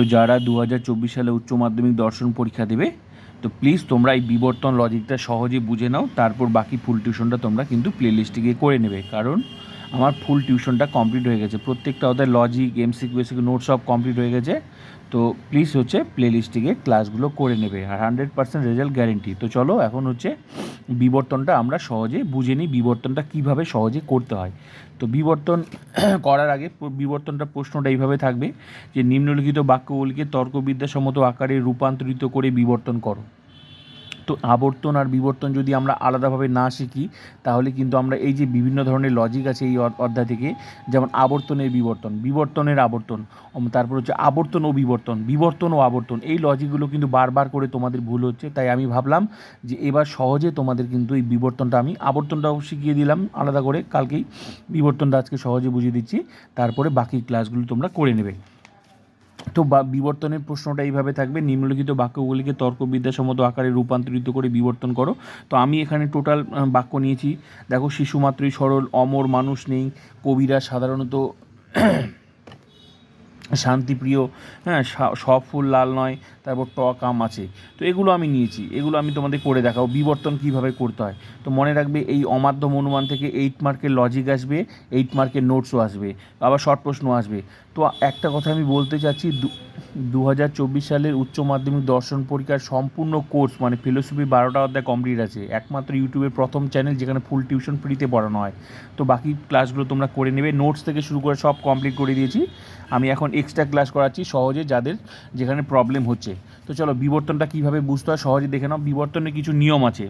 তো যারা দু হাজার চব্বিশ সালে উচ্চ মাধ্যমিক দর্শন পরীক্ষা দেবে, তো প্লিজ তোমরা এই বিবর্তন লজিকটা সহজে বুঝে নাও, তারপর বাকি ফুল টিউশনটা তোমরা কিন্তু প্লে লিস্টে গিয়ে করে নেবে। কারণ আমার ফুল টিউশনটা কমপ্লিট হয়ে গেছে। প্রত্যেকটা ওদের লজিক এমসিক বেসিক নোট সব কমপ্লিট হয়ে গেছে। তো প্লিজ হচ্ছে প্লে লিস্টে গিয়ে ক্লাসগুলো করে নেবে আর হান্ড্রেড পার্সেন্ট রেজাল্ট গ্যারেন্টি তো চলো এখন হচ্ছে বিবর্তনটা আমরা সহজে বুঝে নিই বিবর্তনটা কীভাবে সহজে করতে হয়। তো বিবর্তন করার আগে বিবর্তনটা প্রশ্নটা এইভাবে থাকবে যে নিম্নলিখিত বাক্যগুলিকে তর্কবিদ্যাসম্মত আকারে রূপান্তরিত করে বিবর্তন করো। তো আবর্তন আর বিবর্তন যদি আমরা আলাদাভাবে না শিখি, তাহলে কিন্তু আমরা এই যে বিভিন্ন ধরনের লজিক আছে এই অধ্যায় থেকে, যেমন আবর্তনের বিবর্তন, বিবর্তনের আবর্তন তারপর হচ্ছে আবর্তন ও বিবর্তন বিবর্তন ও আবর্তন, এই লজিকগুলো কিন্তু বারবার করে তোমাদের ভুল হচ্ছে, তাই আমি ভাবলাম যে এবার সহজে তোমাদের কিন্তু এই বিবর্তনটা আমি আবর্তনটাও শিখিয়ে দিলাম আলাদা করে, কালকেই বিবর্তনটা আজকে সহজে বুঝিয়ে দিচ্ছি, তারপরে বাকি ক্লাসগুলো তোমরা করে নেবে। তো বিবর্তনের প্রশ্নটা এইভাবে থাকবে, নিম্নলিখিত বাক্যগুলিকে তর্কবিদ্যাসম্মত আকারে রূপান্তরিত করে বিবর্তন করো। তো আমি এখানে টোটাল বাক্য নিয়েছি। দেখো, শিশুমাত্রই সরল, অমর মানুষ নেই। কবিরা সাধারণত শান্তিপ্রিয় হ্যাঁ সব ফুল লাল নয়, তারপর টক আম আছে। তো এগুলো আমি নিয়েছি, এগুলো আমি তোমাদের করে দেখাবো, বিবর্তন কীভাবে করতে হয়। তো মনে রাখবে, এই অমাধ্যম অনুমান থেকে এইট মার্কের লজিক আসবে এইট মার্কের নোটসও আসবে, আবার শর্ট প্রশ্ন আসবে। তো একটা কথা আমি বলতে চাচ্ছি, দু হাজার চব্বিশ সালের উচ্চ মাধ্যমিক দর্শন পরীক্ষার সম্পূর্ণ কোর্স মানে ফিলোসফি বারোটা অধ্যায় কমপ্লিট আছে, একমাত্র ইউটিউবের প্রথম চ্যানেল যেখানে ফুল টিউশন ফ্রিতে পড়ানো হয়। তো বাকি ক্লাসগুলো তোমরা করে নেবে নোটস থেকে শুরু করে সব কমপ্লিট করে দিয়েছি। আমি এখন এক্সট্রা ক্লাস করাচ্ছি সহজে যাদের যেখানে প্রবলেম হচ্ছে। তো চলো বিবর্তনটা কীভাবে বুঝতে হয় সহজে দেখে নাও। বিবর্তনের কিছু নিয়ম আছে।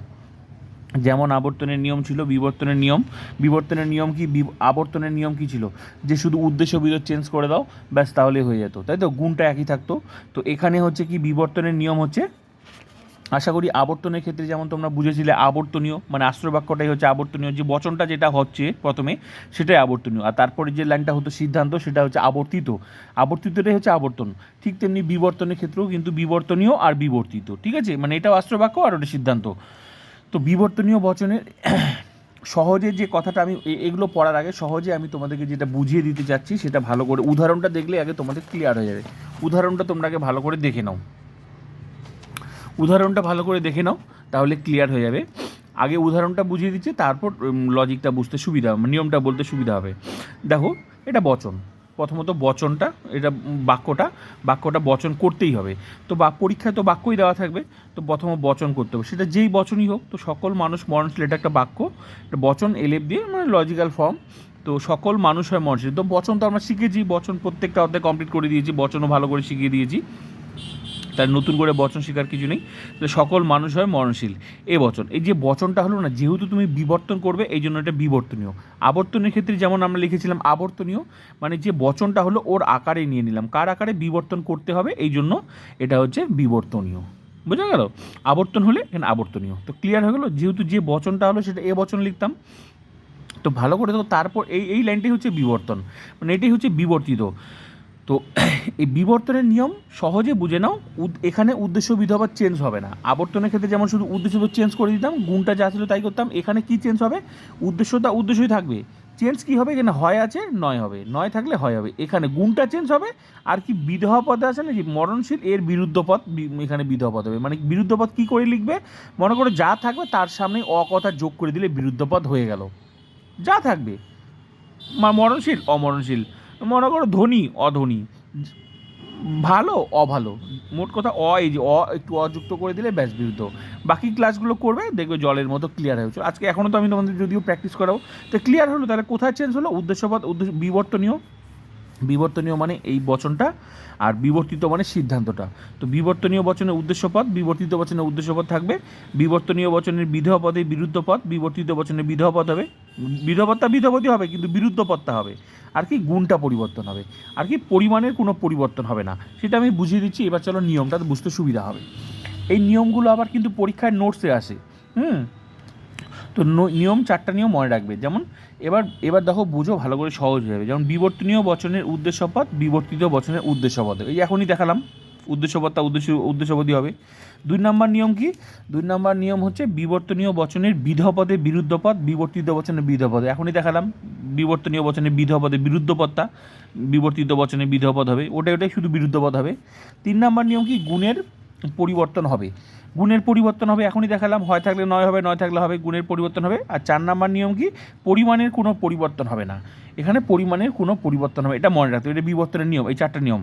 যেমন আবর্তনের নিয়ম ছিল বিবর্তনের নিয়ম। বিবর্তনের নিয়ম কি? আবর্তনের নিয়ম কি ছিল? যে শুধু উদ্দেশ্য বিরোধ চেঞ্জ করে দাও, ব্যাস তাহলে হয়ে যেত। তাই তো? গুণটা একই থাকতো। তো এখানে হচ্ছে কি? বিবর্তনের নিয়ম হচ্ছে আশা করি আবর্তনের ক্ষেত্রে যেমন তোমরা বুঝেছিলে আবর্তনীয় মানে আশ্রয় বাক্যটাই হচ্ছে আবর্তনীয়। যে বচনটা যেটা হচ্ছে প্রথমে, সেটাই আবর্তনীয়। আর তারপরে যে লাইনটা হতো সিদ্ধান্ত, সেটা হচ্ছে আবর্তিত। আবর্তিতটাই হচ্ছে আবর্তন। ঠিক তেমনি বিবর্তনের ক্ষেত্রেও কিন্তু বিবর্তনীয় আর বিবর্তিত। ঠিক আছে? মানে এটাও আশ্রয় বাক্য আর ওটা সিদ্ধান্ত। তো বিবর্তনীয় বচনের সহজে যে কথাটা আমি এগুলো পড়ার আগে সহজে আমি তোমাদেরকে যেটা বুঝিয়ে দিতে চাচ্ছি, সেটা ভালো করে, উদাহরণটা দেখলে আগে তোমাদের ক্লিয়ার হয়ে যাবে। উদাহরণটা তোমরা আগে ভালো করে দেখে নাও। উদাহরণটা ভালো করে দেখে নাও, তাহলে ক্লিয়ার হয়ে যাবে। আগে উদাহরণটা বুঝিয়ে দিচ্ছি, তারপর লজিকটা বুঝতে সুবিধা, নিয়মটা বলতে সুবিধা হবে। দেখো, এটা বচন। প্রথমত বচনটা, এটা বাক্যটা বাক্যটা বচন করতেই হবে। তো বা, পরীক্ষায় তো বাক্যই দেওয়া থাকবে, তো প্রথম বচন করতে হবে। সেটা যেই বচনই হোক, তো সকল মানুষ মরণশীল এটা একটা বাক্য। এটা বচন এলেপ দিয়ে মানে লজিক্যাল ফর্ম তো সকল মানুষ হয় মরণশীল তো বচন তো আমরা শিখেছি, বচন প্রত্যেকটা অধ্যায় কমপ্লিট করে দিয়েছি, বচনও ভালো করে শিখিয়ে দিয়েছি। তার নতুন করে বচন শেখার কিছু নেই। তো সকল মানুষ হয় মরণশীল। এ বচন। এই যে বচনটা হলো না, যেহেতু তুমি বিবর্তন করবে, এই জন্য এটা বিবর্তনীয়। আবর্তনের ক্ষেত্রে যেমন আমরা লিখেছিলাম আবর্তনীয় মানে যে বচনটা হলো ওর আকারে নিয়ে নিলাম। কার আকারে বিবর্তন করতে হবে, এই জন্য এটা হচ্ছে বিবর্তনীয়। বোঝা গেল? আবর্তন হলে এখানে আবর্তনীয়। তো ক্লিয়ার হয়ে গেলো? যেহেতু যে বচনটা হলো, সেটা এ বচন লিখতাম। তো ভালো করে দেখো, তারপর এই এই লাইনটাই হচ্ছে বিবর্তন। মানে এটাই হচ্ছে বিবর্তিত। তো এই বিবর্তনের নিয়ম সহজে বুঝে নাও এখানে উদ্দেশ্য বিধবা চেঞ্জ হবে না। আবর্তনের ক্ষেত্রে যেমন শুধু উদ্দেশ্য তো চেঞ্জ করে দিতাম, গুণটা যা ছিল তাই করতাম, এখানে কি চেঞ্জ হবে? উদ্দেশ্যটা উদ্দেশ্যই থাকবে। চেঞ্জ কি হবে? এখানে হয় আছে, নয় হবে। নয় থাকলে হয় হবে। এখানে গুণটা চেঞ্জ হবে, আর কি বিধবা পদে আছে না যে মরণশীল, এর বিরুদ্ধ পদ এখানে বিধবা পদ হবে। মানে বিরুদ্ধ পদ কী করে লিখবে? মনে করো যা থাকবে তার সামনে অকথা যোগ করে দিলে বিরুদ্ধ পদ হয়ে গেল। যা থাকবে। মরণশীল, অমরণশীল। মনে করো ধনী, অধনী। ভালো, অভালো। মোট কথা অ এই যে অ একটু অযুক্ত করে দিলে ব্যাস বিরুদ্ধ। বাকি ক্লাসগুলো করবে, দেখবে জলের মতো ক্লিয়ার হয়েছে আজকে এখনও তো আমি তোমাদের যদিও প্র্যাকটিস করাবো। তো ক্লিয়ার হলো, তাহলে কোথায় চেঞ্জ হলো? উদ্দেশ্যপদ উদ্দেশ্য, বিবর্তনীয়। বিবর্তনীয় মানে এই বচনটা আর বিবর্তিত মানে সিদ্ধান্তটা। তো বিবর্তনীয় বচনের উদ্দেশ্যপদ বিবর্তিত বচনের উদ্দেশ্যপদ থাকবে। বিবর্তনীয় বচনের বিধবা পদে বিরুদ্ধ পদ, বিবর্তিত বচনের বিধবা পদ হবে। বিধবত্তা বিধবতী হবে, কিন্তু বিরুদ্ধ পদটা হবে। আর কি গুণটা পরিবর্তন হবে। আর কি পরিমাণের কোনো পরিবর্তন হবে না। সেটা আমি বুঝিয়ে দিচ্ছি, এবার চলো নিয়মটা বুঝতে সুবিধা হবে। এই নিয়মগুলো আবার কিন্তু পরীক্ষায় নোটসে আসে। হুম? তো নিয়ম, চারটা নিয়ম মনে রাখবে। যেমন, এবার এবার দেখো বুঝো ভালো করে সহজ হয়ে যাবে। যেমন বিবর্তনীয় বচনের উদ্দেশ্যপদ বিবর্তিত বচনের উদ্দেশ্যপদ এই এখনই দেখালাম উদ্দেশ্যপত্তা উদ্দেশ্য উদ্দেশ্যপদী হবে। দুই নম্বর নিয়ম কি? দুই নম্বর নিয়ম হচ্ছে বিবর্তনীয় বচনের বিধপদে বিরুদ্ধ পদ বিবর্তিত বচনের বিধপদে এখনই দেখালাম, বিবর্তনীয় বচনের বিধপদে বিরুদ্ধ পদটা বিবর্তিত বচনে বিধপদ হবে। ওটা ওটাই শুধু বিরুদ্ধ পদ হবে। তিন নম্বর নিয়ম কি? গুণের পরিবর্তন হবে। গুণের পরিবর্তন হবে, এখনই দেখালাম, হয় থাকলে নয় হবে, নয় থাকলে হবে, গুণের পরিবর্তন হবে। আর চার নাম্বার নিয়ম কি? পরিমাণের কোনো পরিবর্তন হবে না। এখানে পরিমাণের কোনো পরিবর্তন হবে এটা মনে রাখতে হবে, এটা বিবর্তনের নিয়ম, এই চারটা নিয়ম।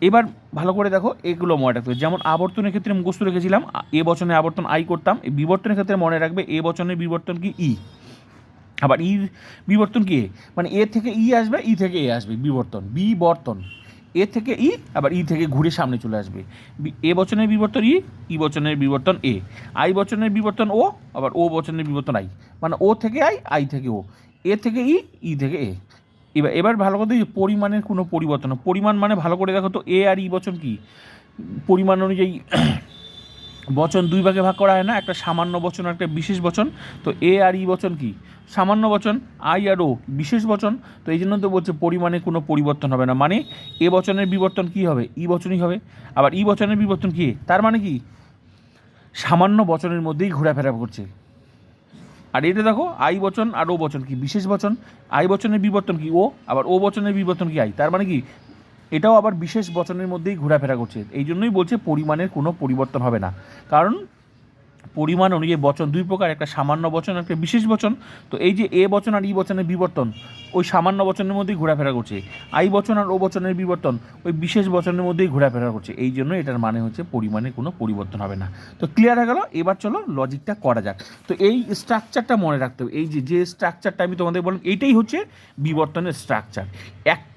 এবার ভালো করে দেখো, এগুলো মনে রাখতে হবে। যেমন আবর্তনের ক্ষেত্রে মুখস্থ রেখেছিলাম, এ বচনে আবর্তন আই করতাম বিবর্তনের ক্ষেত্রে মনে রাখবে এ বচনের বিবর্তন কি? ই। আবার ই বিবর্তন কি? এ মানে এ থেকে ই আসবে, ই থেকে এ আসবে, বিবর্তন বিবর্তন। এ থেকে ই, আবার ই থেকে ঘুরে সামনে চলে আসবে। এ বচনের বিবর্তন ই ই বচনের বিবর্তন এ। আই বচনের বিবর্তন ও, আবার ও বচনের বিবর্তন আই। মানে ও থেকে আই আই থেকে ও। এ থেকে ই ই থেকে এ। এবার এবার ভালো করে দেখি, পরিমাণের কোনো পরিবর্তন। পরিমাণ মানে ভালো করে দেখো তো, এ আর ই বচন কি? পরিমাণ অনুযায়ী বচন দুই ভাগে ভাগ করা হয় না, একটা সামান্য বচন আর একটা বিশেষ বচন। তো এ আর ই বচন কি? সামান্য বচন, আই আর ও, বিশেষ বচন। তো এই জন্য তো বলছে পরিমাণে কোনো পরিবর্তন হবে না। মানে এ বচনের বিবর্তন কি হবে? ই বচনই হবে। আবার ই বচনের বিবর্তন কি? তার মানে কি? সামান্য বচনের মধ্যেই ঘোরাফেরা করছে। আর এটা দেখো, আই বচন আর ও বচন কি? বিশেষ বচন। আই বচনের বিবর্তন কি? ও। আবার ও বচনের বিবর্তন কি? আই। তার মানে কি? এটাও আবার বিশেষ বচনের মধ্যেই ঘোরাফেরা করছে। এই জন্যই বলছে পরিমাণের কোনো পরিবর্তন হবে না। কারণ পরিমাণ অনুযায়ী বচন দুই প্রকার, একটা সামান্য বচন, একটা বিশেষ বচন। তো এই যে এ বচন আর ই বচনের বিবর্তন, ওই সামান্য বচনের মধ্যেই ঘোরাফেরা করছে। আই বচন আর ও বচনের বিবর্তন, ওই বিশেষ বচনের মধ্যেই ঘোরাফেরা করছে। এই জন্য এটার মানে হচ্ছে পরিমাণে কোনো পরিবর্তন হবে না। তো ক্লিয়ার হয়ে গেল? এবার চলো লজিকটা করা যাক। তো এই স্ট্রাকচারটা মনে রাখতে হবে। এই যে যে স্ট্রাকচারটা আমি তোমাদের বললাম এইটাই হচ্ছে বিবর্তনের স্ট্রাকচার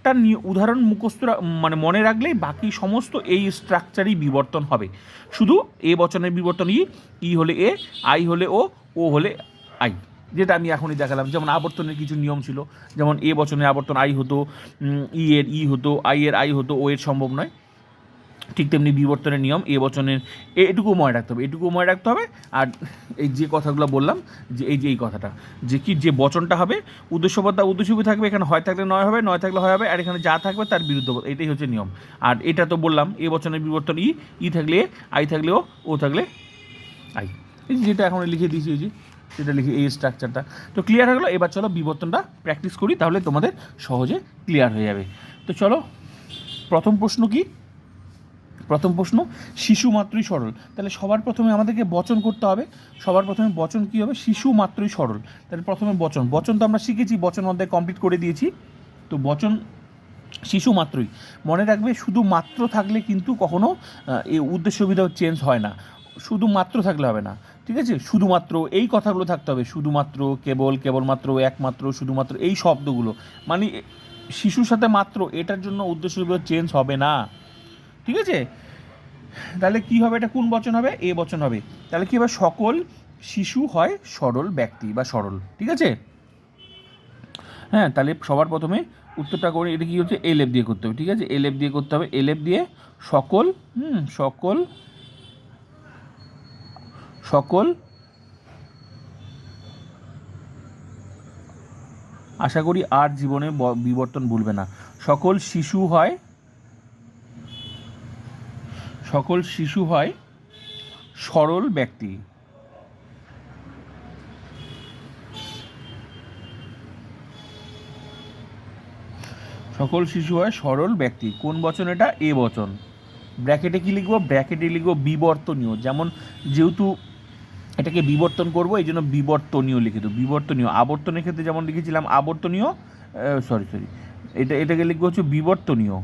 একটা উদাহরণ মুখস্থ মানে মনে রাখলেই বাকি সমস্ত এই স্ট্রাকচারই বিবর্তন হবে। শুধু এ বচনের বিবর্তন ই ই হলে এ, আই হলে ও ও হলে আই। যেটা আমি এখনই দেখালাম। যেমন আবর্তনের কিছু নিয়ম ছিল। যেমন এ বচনে আবর্তন আই হতো ই এর ই হতো, আই এর আই হতো, ও এর সম্ভব নয়। ঠিক তেমনি বিবর্তনের নিয়ম, এ বচনের, এটুকু মনে রাখতে হবে, এটুকু মনে রাখতে হবে। আর এই যে কথাগুলো বললাম, যে এই যে এই কথাটা, যে কি যে বচনটা হবে, উদ্দেশ্যপদ উদ্দেশ্যপী থাকবে, এখানে হয় থাকলে নয় হবে, নয় থাকলে হয় হবে, আর এখানে যা থাকবে তার বিরুদ্ধ এটাই হচ্ছে নিয়ম। আর এটা তো বললাম, এ বচনের বিবর্তন ই ই থাকলে আই থাকলে ও থাকলে আই। এই যেটা এখন লিখে দিয়েছি, এই যে সেটা লিখে এই স্ট্রাকচারটা তো ক্লিয়ার হয়ে গেলো, এবার চলো বিবর্তনটা প্র্যাকটিস করি, তাহলে তোমাদের সহজে ক্লিয়ার হয়ে যাবে। তো চলো, প্রথম প্রশ্ন কি? প্রথম প্রশ্ন, শিশু মাত্রই সরল। তাহলে সবার প্রথমে আমাদেরকে বচন করতে হবে। সবার প্রথমে বচন কী হবে? শিশু মাত্রই সরল। তাহলে প্রথমে বচন। বচন তো আমরা শিখেছি, বচন অধ্যায় কমপ্লিট করে দিয়েছি। তো বচন শিশু মাত্রই মনে রাখবে, শুধু মাত্র থাকলে কিন্তু কখনো এই উদ্দেশ্য সুবিধা চেঞ্জ হয় না। শুধু মাত্র থাকলে হবে না। ঠিক আছে? শুধুমাত্র এই কথাগুলো থাকতে হবে। শুধুমাত্র, কেবল, কেবলমাত্র, একমাত্র, শুধুমাত্র এই শব্দগুলো। মানে শিশুর সাথে মাত্র এটার জন্য উদ্দেশ্য সুবিধা চেঞ্জ হবে না। ঠিক আছে? তাহলে কি হবে? এটা কোন বচন হবে? এ বচন হবে। তাহলে কি হবে? সকল শিশু হয় সরল ব্যক্তি বা সরল। ঠিক আছে? হ্যাঁ তাহলে সবার প্রথমে উত্তরটা করে এটা কি হচ্ছে? এলেপ দিয়ে করতে হবে। ঠিক আছে? এলেপ দিয়ে করতে হবে। এলেপ দিয়ে সকল, হুম, সকল সকল আশা করি আর জীবনে বিবর্তন ভুলবে না। সকল শিশু হয় সকল শিশু হয় সরল ব্যক্তি। সকল শিশু হয় সরল ব্যক্তি। কোন বচন এটা? এ বচন। ব্র্যাকেটে কি লিখব? ব্র্যাকেটে লিখব বিবর্তনীয়। যেমন যেহেতু এটাকে বিবর্তন করব, এই জন্য বিবর্তনীয় লিখে দেবো। বিবর্তনীয়। আবর্তনের ক্ষেত্রে যেমন লিখেছিলাম, আবর্তনীয় সরি সরি এটা, এটাকে লিখব হচ্ছে বিবর্তনীয়।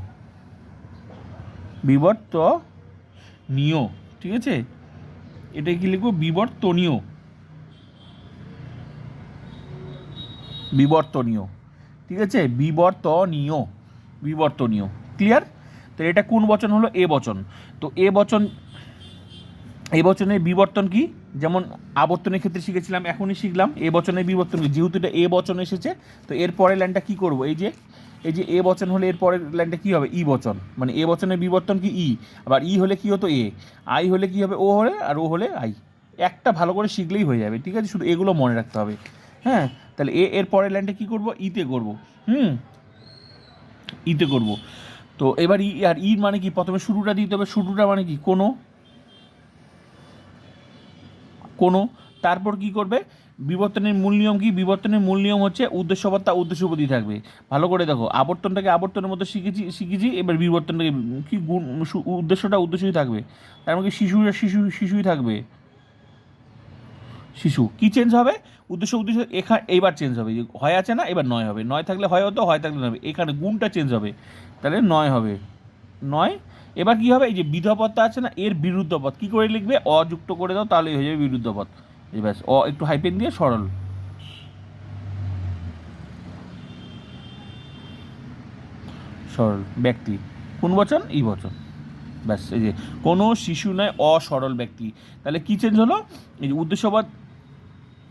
বিবর্তনীয় ঠিক আছে? এটা কি লিখব? বিবর্তনীয়। বিবর্তনীয়, ঠিক আছে? বিবর্তনীয় বিবর্তনীয়। ক্লিয়ার তো এটা কোন বচন হলো? এ বচন। তো এ বচন, এ বচনের বিবর্তন কি? যেমন আবর্তনের ক্ষেত্রে শিখেছিলাম, এখনই শিখলাম, এ বচনের বিবর্তন কি? যেহেতু এটা এ বচন এসেছে, তো এর পরের লাইনটা কি করব? এই যে এই যে এ বচন হলে এর পরের লাইনটা কি হবে? ই বচন। মানে এ বচনের বিবর্তন কি ই? আবার ই হলে কি হতো এ? আই হলে কি হবে? ও হলে আর ও হলে আই। একটা ভালো করে শিখলেই হয়ে যাবে, ঠিক আছে? শুধু এগুলো মনে রাখতে হবে। হ্যাঁ? তাহলে এ, এর পরের লাইনটা কি করব? ইতে করব। হুম? ইতে করব। তো এবার ই, আর ই মানে কি? প্রথমে শুরুটা দিতে হবে। শুরুটা মানে কি? কোনো। কোনো। তারপর কি করবে? বিবর্তনের মূল নিয়ম কি? বিবর্তনের মূল নিয়ম হচ্ছে উদ্দেশ্যপত্তা উদ্দেশ্যপতি থাকবে। ভালো করে দেখো, আবর্তনটাকে আবর্তনের মতো শিখেছি শিখেছি, এবার বিবর্তনটাকে কি গুণ উদ্দেশ্যটা উদ্দেশ্যই থাকবে। তার মানে কি শিশুরা শিশু, শিশুই থাকবে। শিশু, কি চেঞ্জ হবে? উদ্দেশ্য উদ্দেশ্য, এখানে, এইবার চেঞ্জ হবে। হয় আছে না, এবার নয় হবে। নয় থাকলে হয় হতো, হয় থাকলে হবে। এখানে গুণটা চেঞ্জ হবে। তাহলে নয় হবে। নয়, এবার কি হবে? এই যে বিধপদটা আছে না, এর বিরুদ্ধ পদ কী করে লিখবে? অযুক্ত করে দাও, তাহলেই হয়ে যাবে বিরুদ্ধ পদ এই ব্যাস। অ, একটু হাইপেন দিয়ে সরল। সরল ব্যক্তি। কোন বচন? ই বচন। ব্যাস, এই যে, কোনো শিশু নয়, অসরল ব্যক্তি। তাহলে কী চেঞ্জ হলো? এই যে উদ্দেশ্যবাদ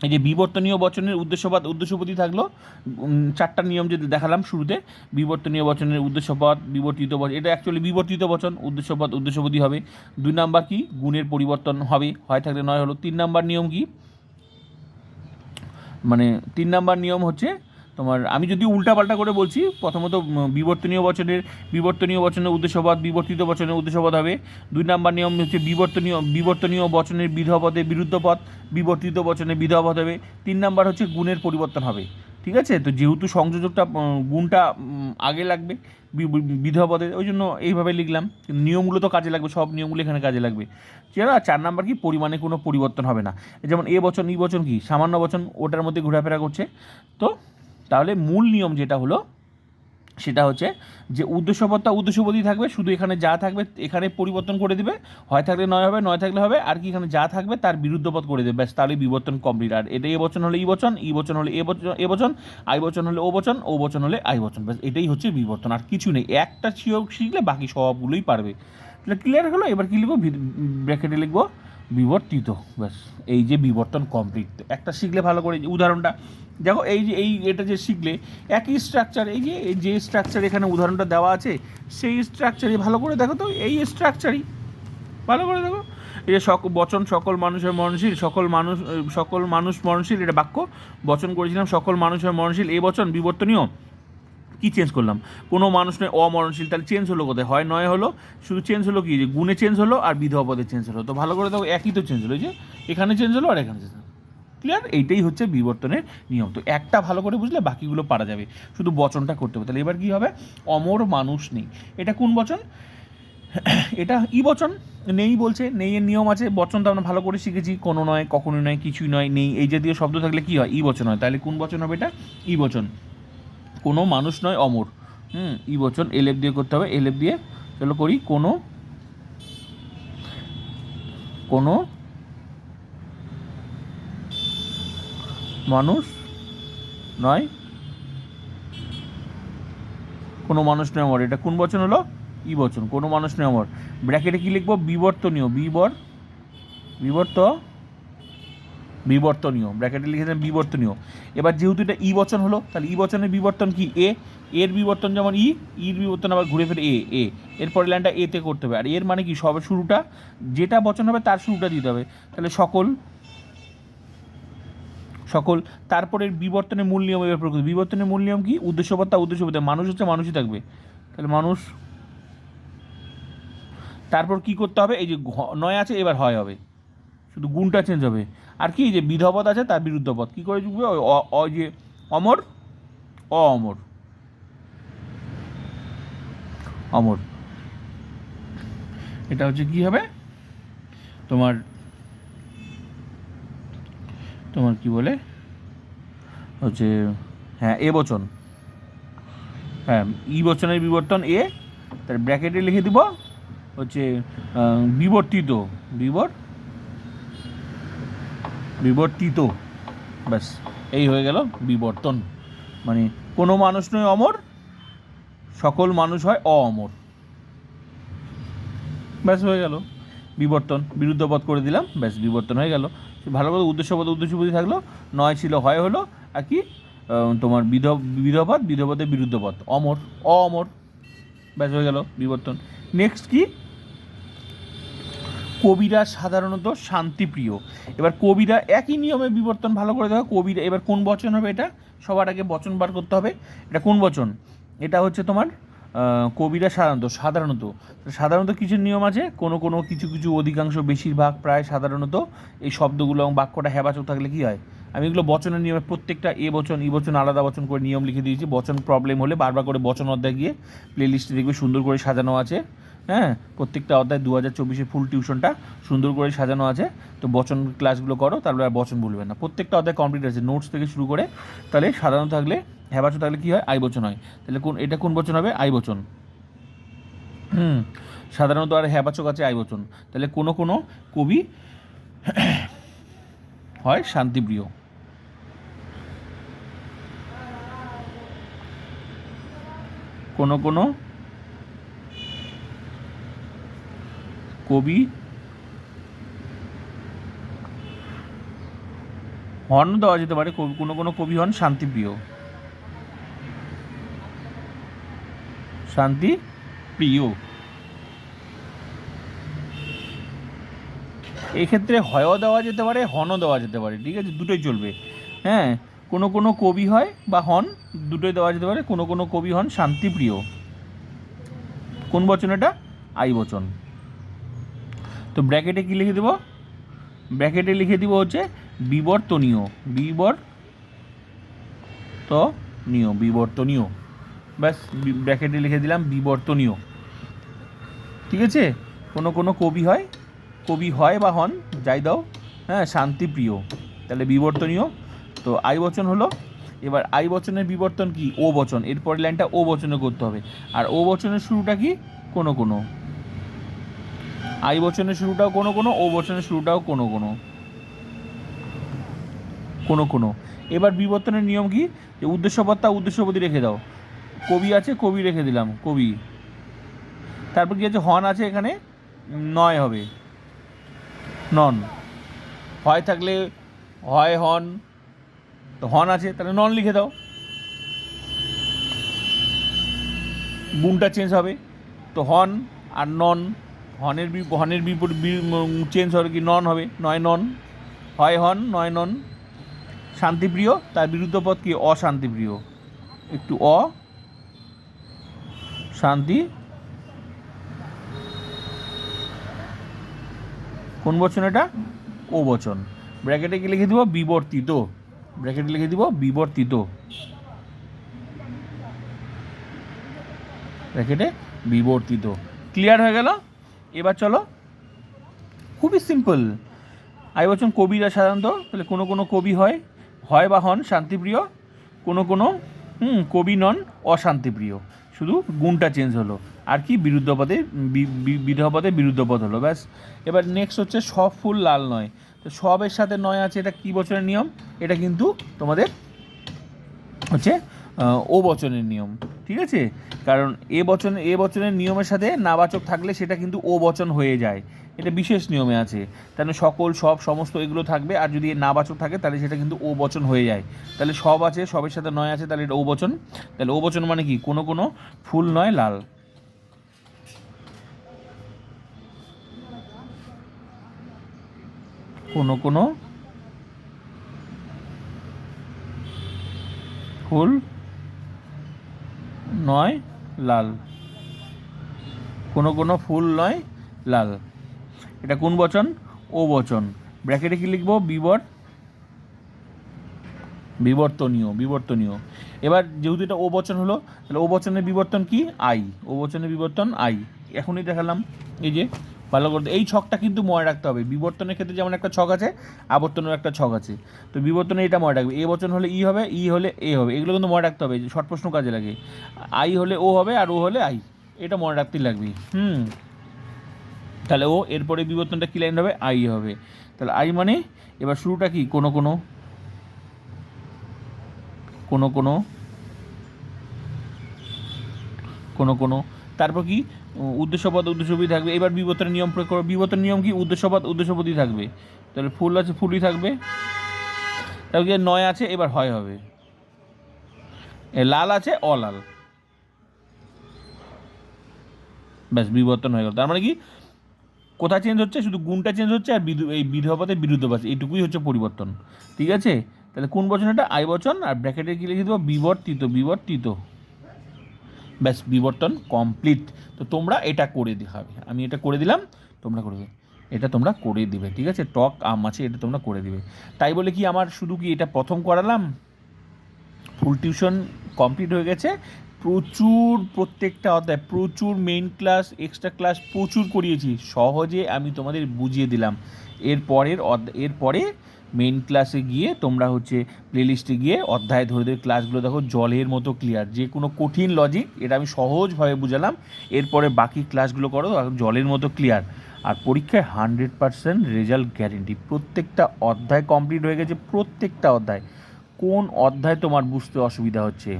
এই যে বিবর্তনীয় বচনের উদ্দেশ্যবাদ, উদ্দেশ্যপতি থাকল। চারটা নিয়ম যদি দেখালাম শুরুতে, বিবর্তনীয় বচনের উদ্দেশ্যপদ, বিবর্তিত বচন এটা অ্যাকচুয়ালি বিবর্তিত বচন, উদ্দেশ্যপদ, উদ্দেশ্যপতি হবে। দুই নাম্বার কি? গুণের পরিবর্তন হবে। হয় থাকলে নয় হলো। তিন নাম্বার নিয়ম কি? মানে তিন নাম্বার নিয়ম হচ্ছে তোমার, আমি যদি উল্টাপাল্টা করে বলছি, প্রথমত বিবর্তনীয় বচনের বিবর্তনীয় বচনের উদ্দেশ্যপদ বিবর্তিত বচনের উদ্দেশ্যপদ হবে। দুই নাম্বার নিয়ম হচ্ছে বিবর্তনীয় বিবর্তনীয় বচনের বিধপদে বিরুদ্ধ পদ বিবর্তিত বচনের বিধপদ হবে। তিন নাম্বার হচ্ছে গুণের পরিবর্তন হবে। ঠিক আছে? তো যেহেতু সংযোজকটা গুণটা আগে লাগবে বিধপদে ওই জন্য এইভাবে লিখলাম। নিয়মগুলো তো কাজে লাগবে, সব নিয়মগুলো এখানে কাজে লাগবে। আছে চার নাম্বার কি? পরিমাণে কোনো পরিবর্তন হবে না। যেমন এ বচন, ই বচন কি? সামান্য বচন, ওটার মধ্যে ঘোরাফেরা করছে। তো তাহলে মূল নিয়ম যেটা হলো, সেটা হচ্ছে যে উদ্দেশ্যপদটা উদ্দেশ্যপদই থাকবে, শুধু এখানে যা থাকবে এখানে পরিবর্তন করে দেবে, হয় থাকলে নয় হবে, নয় থাকলে হবে, আর কি এখানে যা থাকবে তার বিরুদ্ধপদ করে দেবে, ব্যাস তাহলে বিবর্তন কমপ্লিট আর এটা এ বচন হলে ই বচন ই বচন হলে এ বচন এ বচন, আই বচন হলে ও বচন ও বচন হলে আই বচন, ব্যাস এটাই হচ্ছে বিবর্তন, আর কিছু নেই, একটা শিখলে বাকি সবগুলোই পারবে, তাহলে ক্লিয়ার হলো? এবার কি লিখব? ব্র্যাকেটে লিখব, বিবর্তিত, ব্যাস, এই যে বিবর্তন কমপ্লিট একটা শিখলে ভালো করে, উদাহরণটা দেখো এই যে, এই এটা যে শিখলে, একই স্ট্রাকচার এই যে যে স্ট্রাকচার এখানে উদাহরণটা দেওয়া আছে, সেই স্ট্রাকচারই ভালো করে দেখো তো, এই স্ট্রাকচারই ভালো করে দেখো। এই যে সক, বচন সকল মানুষের মরণশীল, সকল মানুষ সকল মানুষ মরণশীল, এটা বাক্য, বচন করেছিলাম, সকল মানুষের মরণশীল, এই বচন বিবর্তনীয়। কি চেঞ্জ করলাম? কোনো মানুষ নয়, অমরণশীল, তাহলে চেঞ্জ হলো কোথায়? হয় নয় হলো, শুধু চেঞ্জ হলো কি? যে গুণে চেঞ্জ হলো আর বিধবা পদে চেঞ্জ হলো। তো ভালো করে দেখো, একই তো চেঞ্জ হলো যে, এখানে চেঞ্জ হলো আর এখানে চেঞ্জ হলো। ক্লিয়ার এইটাই হচ্ছে বিবর্তনের নিয়ম। তো একটা ভালো করে বুঝলে বাকিগুলো পারা যাবে। শুধু বচনটা করতে হবে। তাহলে এবার কী হবে? অমর মানুষ নেই। এটা কোন বচন? এটা ই বচন? নেই বলছে। নেই এর নিয়ম আছে। বচন তো আমরা ভালো করে শিখেছি। কোনো নয়, কখনোই নয়, কিছুই নয়, নেই। এই জাতীয় শব্দ থাকলে কী হয়? ই বচন হয়। তাহলে কোন বচন হবে এটা? ই বচন। কোনো মানুষ নয়, অমর। হুম, ই বচন। এলেপ দিয়ে করতে হবে। এলেপ দিয়ে চলো করি। কোনো কোনো মানুষ নয়? কোনো মানুষ নয় অমর। এটা কোন বচন হলো? ই বচন। কোনো মানুষ নয় অমর। ব্র্যাকেটে কি লিখব? বিবর্তনীয়। বিবর বিবর্ত বিবর্তনীয়। ব্র্যাকেটে লিখেছেন বিবর্তনীয়। এবার যেহেতু এটা ই বচন হলো, তাহলে ই বচনের বিবর্তন কি? এ। এর বিবর্তন যেমন ই, ইর বিবর্তন আবার ঘুরে ফিরে এ এ। এরপরে লাইনটা এতে করতে হবে। আর এর মানে কি? সবে শুরুটা যেটা বচন হবে তার শুরুটা দিতে হবে। তাহলে সকল সকল তারপরে বিবর্তনের মূল নিয়ম এবার প্রকৃতি। বিবর্তনের মূল নিয়ম কি? উদ্দেশ্যপত্তা উদ্দেশ্যপত্তা মানুষ হচ্ছে মানুষই থাকবে। তাহলে মানুষ, তারপর কি করতে হবে? এই যে নয় আছে, এবার হয় হবে। শুধু গুণটা চেঞ্জ হবে। আর কি যে বিধপদ আছে, তার বিরুদ্ধ পদ কী করে যুগবে? অ- যে অমর অমর। অমর। এটা হচ্ছে কি হবে? তোমার তোমার কি বলে? হচ্ছে হ্যাঁ এ বচন। হ্যাঁ ই বচনের বিবর্তন এ, তার ব্র্যাকেটে লিখে দিব, হচ্ছে বিবর্তিত, বিবর বিবর্তিত। ব্যাস, এই হয়ে গেল বিবর্তন। মানে কোনো মানুষ নয় অমর, সকল মানুষ হয় অমর। ব্যাস, হয়ে গেল। বিবর্তন বিরুদ্ধপদ করে দিলাম, ব্যাস, বিবর্তন হয়ে গেল। ভালো করে উদ্দেশ্য উদ্দেশ্যপদই থাকল, নয় ছিল হয় হলো, আর কি তোমার বিধ বিধপদ বিধপদের বিরুদ্ধপদ অমর অমর, ব্যাস হয়ে গেল বিবর্তন। নেক্সট কি? কবিরা সাধারণত শান্তিপ্রিয়। এবার কবিরা একই নিয়মে বিবর্তন ভালো করে দেখো, কবিরা, এবার কোন বচন হবে এটা? সবার আগে বচন বার করতে হবে। এটা কোন বচন? এটা হচ্ছে তোমার কবিরা সাধারণত সাধারণত সাধারণত কিছু নিয়ম আছে, কোনো কোনো কিছু কিছু অধিকাংশ বেশিরভাগ প্রায় সাধারণত এই শব্দগুলো এবং বাক্যটা হেবাচক থাকলে কী হয়? আমি এগুলো বচনের নিয়মে প্রত্যেকটা এ বচন, ই বচন, আলাদা বচন করে নিয়ম লিখে দিয়েছি। বচন প্রবলেম হলে বারবার করে বচন অধ্যায় গিয়ে প্লে লিস্টে দেখবে সুন্দর করে সাজানো আছে। হ্যাঁ প্রত্যেকটা অধ্যায় দু হাজার চব্বিশে ফুল টিউশনটা সুন্দর করে সাজানো আছে। তো বচন ক্লাসগুলো করো, তারপরে আর বচন বলবে না। প্রত্যেকটা অধ্যায় কমপ্লিট আছে নোটস থেকে শুরু করে, তাহলে সাধারণ থাকলে হ্যাবাচন থাকলে কী হয়? আই বচন হয়। তাহলে কোন, এটা কোন বচন হবে? আই বচন। হুম, সাধারণত আর হ্যাবাচক আছে, আই বচন। তাহলে কোনো কোনো কবি হয় শান্তিপ্রিয়। কোনো কোনো হন দেওয়া যেতে পারে, কবি- কোনো কোনো কবি হন শান্তিপ্রিয় শান্তি প্রিয়। এক্ষেত্রে হয়ও দেওয়া যেতে পারে হনও দেওয়া যেতে পারে, ঠিক আছে? দুটোই চলবে। হ্যাঁ কোনো কোনো কবি হয় বা হন দুটোই দেওয়া যেতে পারে, কোনো কোনো কবি হন শান্তিপ্রিয় কোন বচন এটা? আই বচন। তো ব্র্যাকেটে কি লিখে দেব? ব্র্যাকেটে লিখে দিব হচ্ছে বিবর্তনীয় বিবর তো বিবর্তনীয়। ব্যাস ব্র্যাকেটে লিখে দিলাম বিবর্তনীয়। ঠিক আছে? কোনো কোনো কবি হয়? কবি হয় বা হন, যাই দাও। হ্যাঁ শান্তিপ্রিয়। তাহলে বিবর্তনীয়। তো আই বচন হলো, এবার আই বচনের বিবর্তন কি? ও বচন। এরপরের লাইনটা ও বচনে করতে হবে। আর ও বচনের শুরুটা কি? কোনো কোনো। আই বচনের শুরুটাও কোনো কোনো, ও বচনের শুরুটাও কোনো কোনো। কোনো কোনো। এবার বিবর্তনের নিয়ম কি? যে উদ্দেশ্যপদটা উদ্দেশ্যপদই রেখে দাও। কবি আছে, কবি রেখে দিলাম, কবি। তারপর কি আছে? হন আছে এখানে? নয় হবে। নন। হয় থাকলে হয় হন। তো হন আছে, তাহলে নন লিখে দাও। গুণটা চেঞ্জ হবে। তো হন আর নন হনের বি, হনের বিপরীত চেঞ্জ হবে কি? নন হবে। নয় নন। হয় হন, নয় নন। শান্তিপ্রিয়, তার বিরুদ্ধ পদ কি? অশান্তিপ্রিয়। একটু অ। শান্তি। কোন বচন এটা? ও বচন। ব্র্যাকেটে কি লিখে দিব? বিবর্তিত। ব্র্যাকেটে লিখে দিব? বিবর্তিত। ব্র্যাকেটে বিবর্তিত। ক্লিয়ার হয়ে গেল? এবার চলো। খুবই সিম্পল আই বচন কবিরা সাধারণত, তাহলে কোনো কোনো কবি হয় হয় বা হন, শান্তিপ্রিয়। কোনো কোনো, হুম, কবি নন, অশান্তিপ্রিয়। শুধু গুণটা চেঞ্জ হলো। আর কি বিরুদ্ধ পদে বি- বি- বিধ পদে হলো, ব্যাস। এবার নেক্সট হচ্ছে সব ফুল লাল নয়। তো সবের সাথে নয় আছে, এটা কী বছরের নিয়ম? এটা কিন্তু তোমাদের হচ্ছে ও বচনের নিয়ম। ঠিক আছে? কারণ এ বচন, এ বচনের নিয়মের সাথে নাবাচক থাকলে সেটা কিন্তু ও বচন হয়ে যায়। এটা বিশেষ নিয়মে আছে। তাহলে সকল, সব, সমস্ত এগুলো থাকবে। আর যদি নাবাচক থাকে, তাহলে সেটা কিন্তু ও বচন হয়ে যায়। তাহলে সব আছে, সবের সাথে নয় আছে, তাহলে এটা ও বচন। তাহলে ও বচন মানে কি? কোনো কোনো, ফুল নয়, লাল। কোনো কোনো, ফুল নয়, লাল। কোনো কোনো ফুল নয়, লাল। এটা কোন বচন? ও বচন। ব্র্যাকেটে কি লিখব? বিবর বিবর্তনীয় বিবর্তনীয়। এবার যেহেতু এটা ও বচন হলো, তাহলে ও বচনের বিবর্তন কি? আই। ও বচনের বিবর্তন আই। এখনই দেখালাম। এই যে ভালো করতে এই ছকটা কিন্তু মনে রাখতে হবে। বিবর্তনের ক্ষেত্রে যেমন একটা ছক আছে আবর্তনের একটা ছক আছে। তো বিবর্তনে এটা মনে রাখবে। এ বচন হলে ই হবে, ই হলে এ হবে। এগুলো কিন্তু মনে রাখতে হবে শর্ট প্রশ্ন কাজে লাগে। আই হলে ও হবে আর ও হলে আই। এটা মনে রাখতেই লাগবে। হুম। তাহলে ও, এরপরে বিবর্তনটা কী লাইন হবে? আই হবে। তাহলে আই মানে এবার শুরুটা কি? কোনো কোনো। কোনো কোনো। কোনো কোনো। তারপর কি? উদ্দেশ্যপদ উদ্দেশ্যপদই থাকবে। এবার বিবর্তনের নিয়ম প্রয়োগ করো। বিবর্তনের নিয়ম কি? উদ্দেশ্যপদ উদ্দেশ্যপদই থাকবে। তাহলে ফুল আছে, ফুলই থাকবে। তারপর নয় আছে, এবার হয় হবে। লাল আছে, অলাল। ব্যাস, বিবর্তন হয়ে গেল। তার মানে কি? কোথায় চেঞ্জ হচ্ছে? শুধু গুণটা চেঞ্জ হচ্ছে আর এই বিধবাতে বিরুদ্ধ পাচ্ছে এইটুকুই হচ্ছে পরিবর্তন। ঠিক আছে? তাহলে কোন বচন এটা? আই বচন আর ব্র্যাকেটে কি লিখে দেবো? বিবর্তিত বিবর্তিত। ব্যাস বিবর্তন কমপ্লিট তো তোমরা এটা করে হবে। আমি এটা করে দিলাম, তোমরা করে দেবে। এটা তোমরা করে দিবে, ঠিক আছে? টক আম আছে, এটা তোমরা করে দিবে। তাই বলে কি আমার শুধু কি এটা প্রথম করালাম? ফুল টিউশন কমপ্লিট হয়ে গেছে। প্রচুর প্রত্যেকটা অধ্যায়, প্রচুর মেইন ক্লাস এক্সট্রা ক্লাস প্রচুর করিয়েছি। সহজে আমি তোমাদের বুঝিয়ে দিলাম। এরপরের এরপরে মেইন ক্লাসে গিয়ে তোমরা হচ্ছে প্লেলিস্টে গিয়ে অধ্যায় ধরে ধরে ক্লাসগুলো দেখো, জলের মতো ক্লিয়ার যে কোনো কঠিন লজিক এটা আমি সহজভাবে বুঝালাম। এরপরে বাকি ক্লাসগুলো করো জলের মতো ক্লিয়ার আর পরীক্ষায় হান্ড্রেড পার্সেন্ট রেজাল্ট গ্যারেন্টি প্রত্যেকটা অধ্যায় কমপ্লিট হয়ে গেছে, প্রত্যেকটা অধ্যায়। কোন অধ্যায় তোমার বুঝতে অসুবিধা হচ্ছে?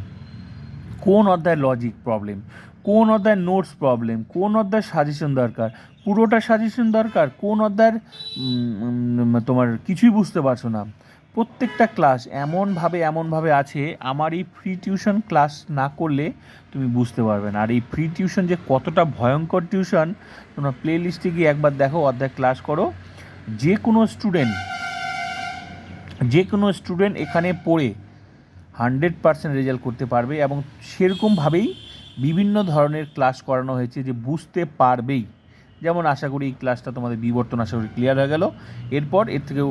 কোন অধ্যায় লজিক প্রবলেম কোন অধ্যায় নোটস প্রবলেম কোন অধ্যায় সাজেশন দরকার? পুরোটা সাজেশন দরকার। কোন অধ্যায়ের তোমার কিছুই বুঝতে পারছ না। প্রত্যেকটা ক্লাস এমনভাবে এমনভাবে আছে, আমার এই ফ্রি টিউশন ক্লাস না করলে তুমি বুঝতে পারবে না। আর এই ফ্রি টিউশন যে কতটা ভয়ঙ্কর টিউশন তোমরা প্লে লিস্টে গিয়ে একবার দেখো অর্ধেক ক্লাস করো। যে কোনো স্টুডেন্ট যে কোনো স্টুডেন্ট এখানে পড়ে হান্ড্রেড পার্সেন্ট রেজাল্ট করতে পারবে এবং সেরকমভাবেই বিভিন্ন ধরনের ক্লাস করানো হয়েছে যে বুঝতে পারবেই। যেমন আশা করি এই ক্লাসটা তোমাদের বিবর্তন আশা করি ক্লিয়ার হয়ে গেল। এরপর এর থেকেও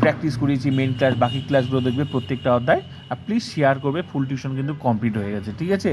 প্র্যাকটিস করিয়েছি মেন ক্লাস বাকি ক্লাসগুলো দেখবে প্রত্যেকটা অধ্যায়। আর প্লিজ শেয়ার করবে ফুল টিউশন কিন্তু কমপ্লিট হয়ে গেছে, ঠিক আছে?